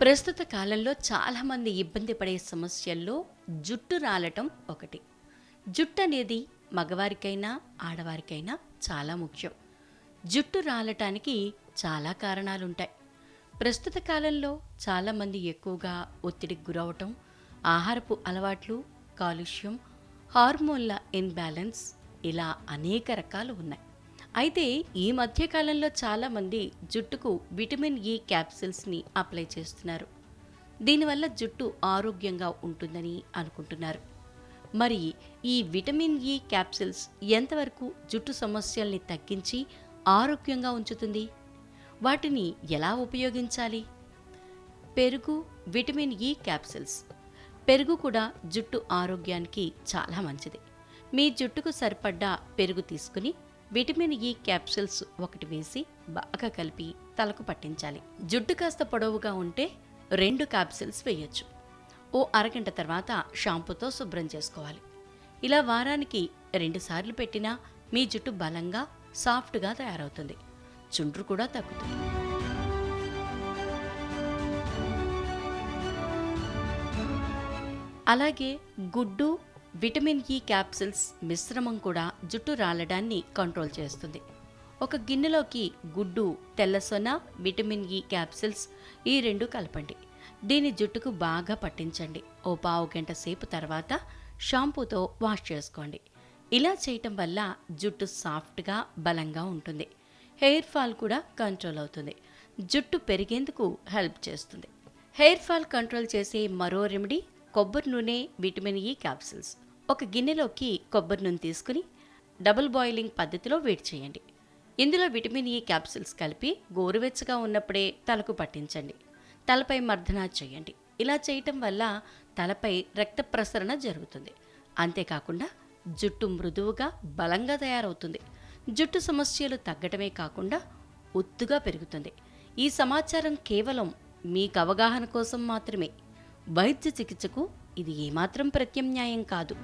ప్రస్తుత కాలంలో చాలామంది ఇబ్బంది పడే సమస్యల్లో జుట్టు రాలటం ఒకటి. జుట్టు అనేది మగవారికైనా ఆడవారికైనా చాలా ముఖ్యం. జుట్టు రాలటానికి చాలా కారణాలుంటాయి. ప్రస్తుత కాలంలో చాలామంది ఎక్కువగా ఒత్తిడికి గురవటం ఆహారపు అలవాట్లు కాలుష్యం హార్మోన్ల ఇన్బ్యాలెన్స్ ఇలా అనేక రకాలు ఉన్నాయి. అయితే ఈ మధ్యకాలంలో చాలామంది జుట్టుకు విటమిన్ ఈ క్యాప్సిల్స్ని అప్లై చేస్తున్నారు. దీనివల్ల జుట్టు ఆరోగ్యంగా ఉంటుందని అనుకుంటున్నారు. మరి ఈ విటమిన్ ఈ క్యాప్సిల్స్ ఎంతవరకు జుట్టు సమస్యల్ని తగ్గించి ఆరోగ్యంగా ఉంచుతుంది? వాటిని ఎలా ఉపయోగించాలి? పెరుగు విటమిన్ ఈ క్యాప్సిల్స్. పెరుగు కూడా జుట్టు ఆరోగ్యానికి చాలా మంచిది. మీ జుట్టుకు సరిపడ్డ పెరుగు తీసుకుని విటమిన్ ఈ క్యాప్సిల్స్ ఒకటి వేసి బాగా కలిపి తలకు పట్టించాలి. జుట్టు కాస్త పొడవుగా ఉంటే రెండు క్యాప్సిల్స్ వేయొచ్చు. ఓ అరగంట తర్వాత షాంపూతో శుభ్రం చేసుకోవాలి. ఇలా వారానికి రెండుసార్లు పెట్టినా మీ జుట్టు బలంగా సాఫ్ట్గా తయారవుతుంది. చుండ్రు కూడా తగ్గుతుంది. అలాగే గుడ్డు విటమిన్ ఈ క్యాప్సిల్స్ మిశ్రమం కూడా జుట్టు రాలడాన్ని కంట్రోల్ చేస్తుంది. ఒక గిన్నెలోకి గుడ్డు తెల్లసొన విటమిన్ ఈ క్యాప్సిల్స్ ఈ రెండు కలపండి. దీని జుట్టుకు బాగా పట్టించండి. ఓ పావు గంట సేపు తర్వాత షాంపూతో వాష్ చేసుకోండి. ఇలా చేయటం వల్ల జుట్టు సాఫ్ట్గా బలంగా ఉంటుంది. హెయిర్ ఫాల్ కూడా కంట్రోల్ అవుతుంది. జుట్టు పెరిగేందుకు హెల్ప్ చేస్తుంది. హెయిర్ ఫాల్ కంట్రోల్ చేసే మరో రెమెడీ కొబ్బరి నూనె విటమిన్ ఈ క్యాప్సిల్స్. ఒక గిన్నెలోకి కొబ్బరి నూనె తీసుకుని డబుల్ బాయిలింగ్ పద్ధతిలో వేడి చేయండి. ఇందులో విటమిన్ ఈ క్యాప్సిల్స్ కలిపి గోరువెచ్చగా ఉన్నప్పుడే తలకు పట్టించండి. తలపై మర్దన చేయండి. ఇలా చేయటం వల్ల తలపై రక్త ప్రసరణ జరుగుతుంది. అంతేకాకుండా జుట్టు మృదువుగా బలంగా తయారవుతుంది. జుట్టు సమస్యలు తగ్గటమే కాకుండా ఒత్తుగా పెరుగుతుంది. ఈ సమాచారం కేవలం మీకు అవగాహన కోసం మాత్రమే. వైద్య చికిత్సకు ఇది ఏమాత్రం ప్రత్యామ్నాయం కాదు.